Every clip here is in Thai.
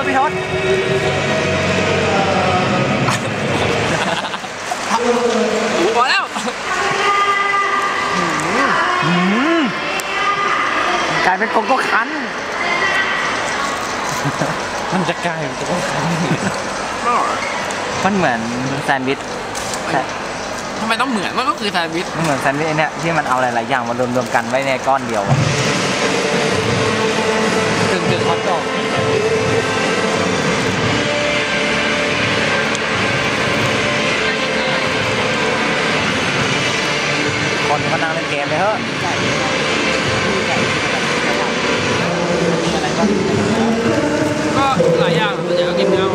ศพี่ทศพอแล้วกลายเป็นโกโก้คัน มันจะกลายเป็นตัวคันมันเหมือนแซนด์วิชแต่ทำไมต้องเหมือนมันก็คือแซนด์วิชมันเหมือนแซนด์วิชไอ้เนี่ยที่มันเอาหลายๆอย่างมารวมๆกันไว้ในก้อนเดียว อะก็หลายอย่างเดี๋ยวก็กินเนื้อ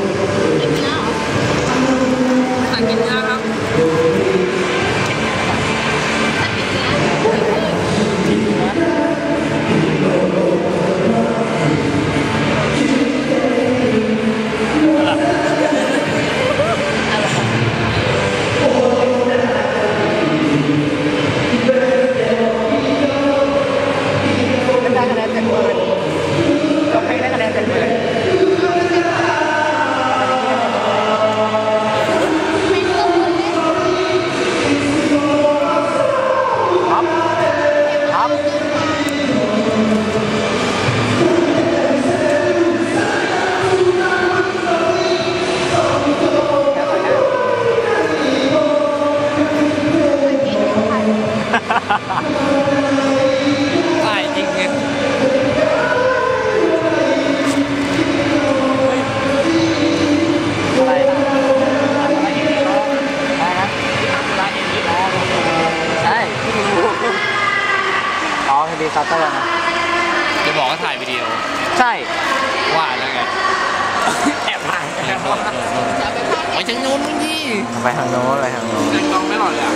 ไปทางโน้นมึงยี่ไปทางโน้นไปทางโน้นเงินกองไม่หล่อเลยอะ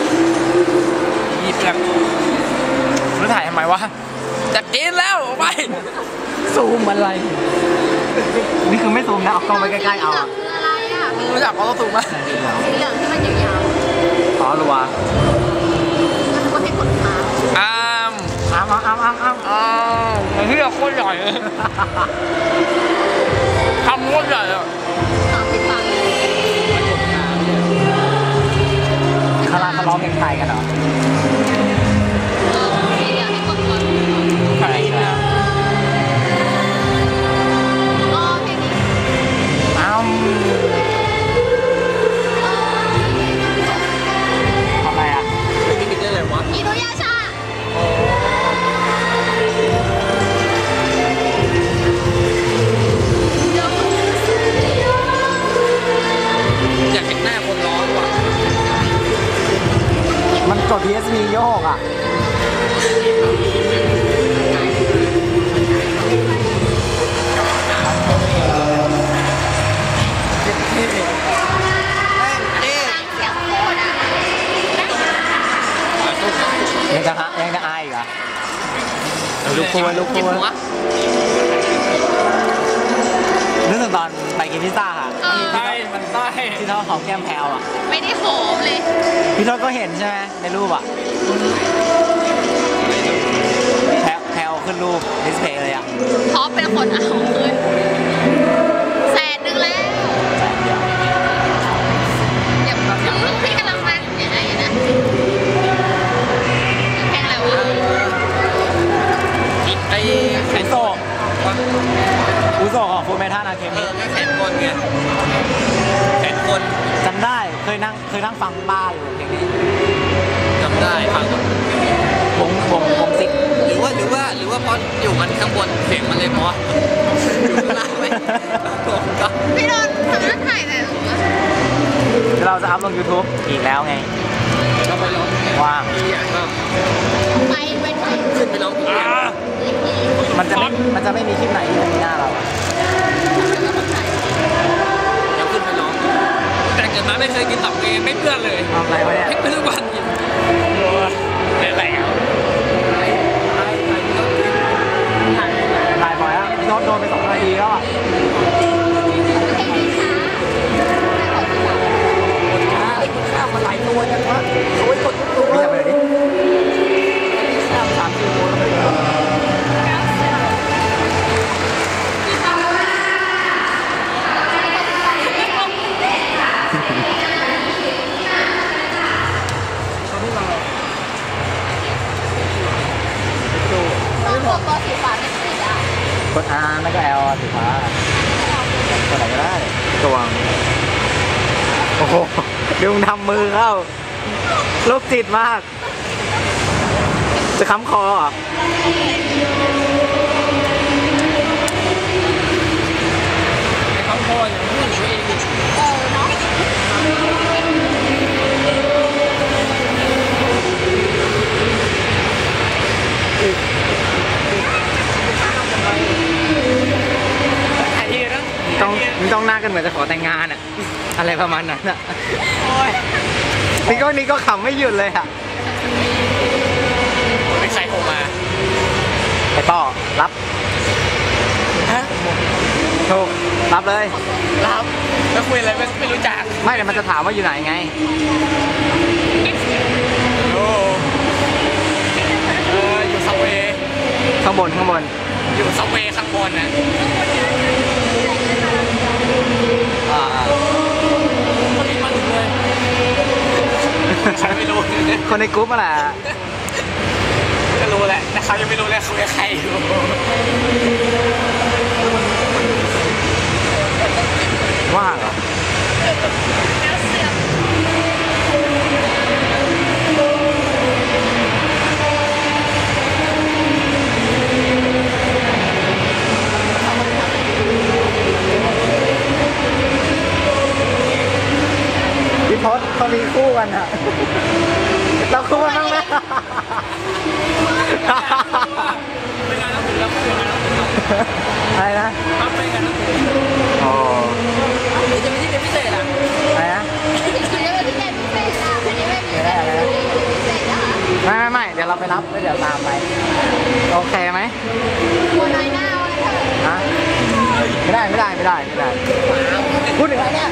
ยี่เปลือกแล้วถ่ายทำไมวะจะกินแล้วออกไปซูมอะไร นี่คือไม่ซูมนะเอากล้องไปใกล้ๆเอาอะคืออะไรอะมึงรู้จักเขาสูงไหมสีเหลืองที่มันยาวอ๋อรัวๆมันก็ให้ขนขาอ้ามอ้ามอ้ามอ้ามอ้ามอ้ามไอ้เหี้ยโคตรใหญ่เลยทำโคตรใหญ่อะ ร้องเพลงไทยกันเหรอ วลูกครัวเก็บหัวนึกถึงตอนไปกินพิซซ่าค่ะใช่มันใต้ที่เขาหอมแก้มแพลวอะ ไม่ได้โหมเลย พี่ทศก็เห็นใช่ไหมในรูปอะแพลวขึ้นรูปดิสเพย์เลยอะเพราะเป็นคนเอาขึ้น เคยนั่งเคยนั่งฟังบ้าอยู่เพลงนี้จำได้ฟังวงวงวงซิกหรือว่าหรือว่าหรือว่าเพราะอยู่มันข้างบนเสียงมันเลยเพราะอยู่ข้างล่างไหมผมก็พี่โดนทำหน้าถ่ายแต่หนูอะเดี๋ยวเราจะอัพลง YouTube อีกแล้วไงก็ไปร้องว่างอีอะก็ไปไปไปขึ้นไปร้องอีอะมันจะไม่มันจะไม่มีคลิปไหนที่จะมีหน้าเรา เกิดมาไม่เคยกินตับเองไม่เพื่อนเลยทำอะไรวะเนี่ยเพ็กไปทุกวันกิน R ไม่ก็ L อะสีฟ้าตัวไหนก็ได้ตวงโอ้โหดูมึงทำมือเข้าโรคจิตมาก จะค้ำคอเหรอคำโพดอย่างนี้ตัวเองดิเออเนาะ ต้องมึงต้องหน้ากันเหมือนจะขอแต่งงานอะอะไรประมาณนั้นอะนี่ก็นี่ก็ขำไม่หยุดเลยอะไม่ใครโทรมาไอ้ป้อรับฮะถูกรับเลย รับแล้วคุยอะไรไม่ไม่รู้จัก ไม่แต่มันจะถามว่าอยู่ไหนไงโอ้เอออยู่ซับเวย์ข้างบนข้างบน อยู่ซับเวย์ข้างบนนะ คนในกรุ๊ปอะแหละก็รู้แหละ แต่เขายังไม่รู้เลยคุยกับใครอยู่ว่างเหรอพี่พศเขามีคู่กันอะเราคู่กันบ้างไหม เป็นงานหนังสือแล้วเป็นงานหนังสือ อะไรนะ ครับเป็นงานหนังสือ โอ้ จะมีที่เป็นพิเศษอะ อะไรนะ อันนี้เป็นพิเศษพิเศษอะอันนี้ไม่มีพิเศษนะคะ ไม่ไม่ไม่เดี๋ยวเราไปรับแล้วเดี๋ยวตามไป โอเคไหมโคนน้อยหน้าว่าเถอะฮะไม่ได้ไม่ได้ไม่ได้ไม่ได้ พูดถึงอะไรเนี่ย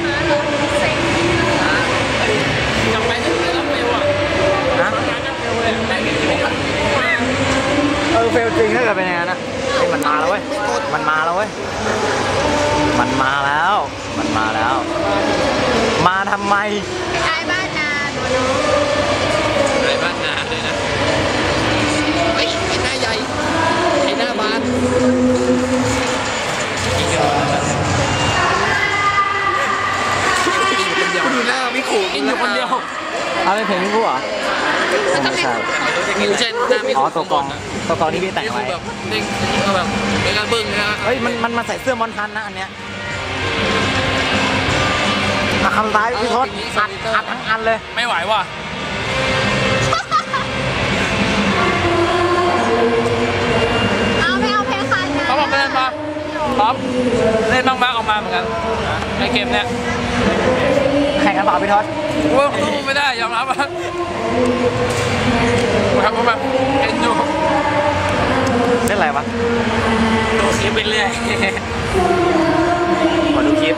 จำได้ถึงรับเร็วอะฮะงานรับเร็วเลยแต่เห็นที่นี่เออเฟลจริงถ้าเกิดเป็นอย่างนั้นอะเฮ้ยมันมาแล้วเว้ย มันมาแล้วเว้ย มันมาแล้ว มันมาแล้ว มาทำไมใช้บ้านนาหนู ดูหน้าไม่ขู่กินอยู่คนเดียวเอาเป็นเพลงพี่ผู้เหรอไม่ใช่กินเช่นหน้าไม่อ๋อขู่ตัวกองตัวกองที่พี่แต่งนี่คืไว้อแบบเด้งก็แบบเป็นการเบิ้งนะเฮ้ยมันมันมาใส่เสื้อมอนทันนะอันเนี้ยอะคำท้ายพี่ทศอัดอัดทั้งอันเลย ไม่ไหวว่ะ เกมเนี้ยแข่งกันเปล่าพี่ทศกูว่าสู้ไม่ได้ยอมรับว่าครับผมแบบเอ็นดูเล่นอะไรวะดูคลิปไปเรื่อยขอดูคลิป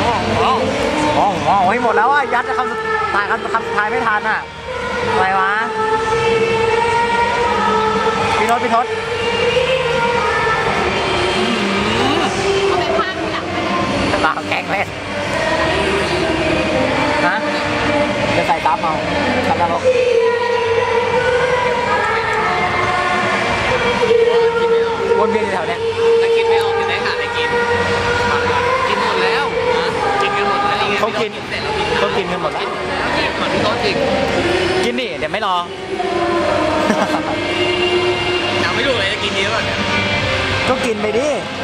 อ๋ออ๋ออ๋อโอ้ยหมดแล้วอะยัดคำสุดท้ายคำคำสุดท้ายไม่ทันอะอะไรวะพี่ทศพี่ทศ วนเวียนอยู่แถวเนี้ยถ้าคิดไม่ออกจะได้หาอะไรกิน กินหมดแล้วนะกินกันหมดแล้วเขากินเสร็จแล้วกินเขากินกันหมดแล้วกินก่อนที่โต๊ะจริงกินดิเดี๋ยวไม่รอยังไม่รู้เลยจะกินดีหรือเปล่าเนี่ยก็กินไปดิเ